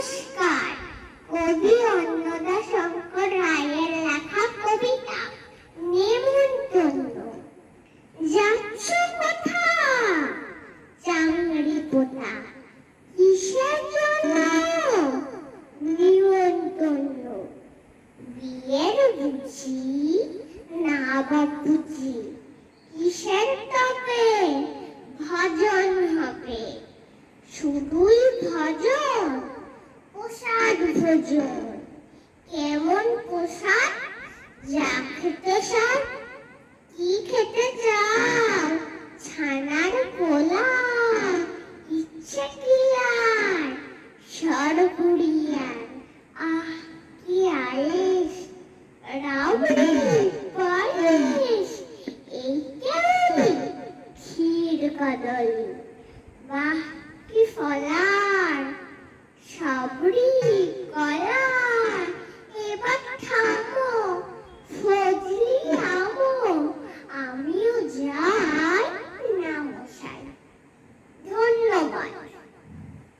নমস্কার। কবি অন্নদা শঙ্কর রায়ের লেখা কবিতা নেমন্তন্ন। যাচ্ছ কোথা চাংড়ি পোতা। কিসের জন্য? নিমন্তন্ন। বিয়ের বুঝি না বাপুজি কিসের তবে? ভজন হবে। শুধুই ভজন? প্রসাদ ভোজন। কেমন প্রসাদ যা খেতে সব কি খেতে চাও? ছানার কোলা ইচ্ছে কি আর? সরপুরিয়ার আহ, কি আয়েস রাবড়ি পায়েস এই কেমন? ক্ষীর কদলী। বাহ, কি ফলার Abri.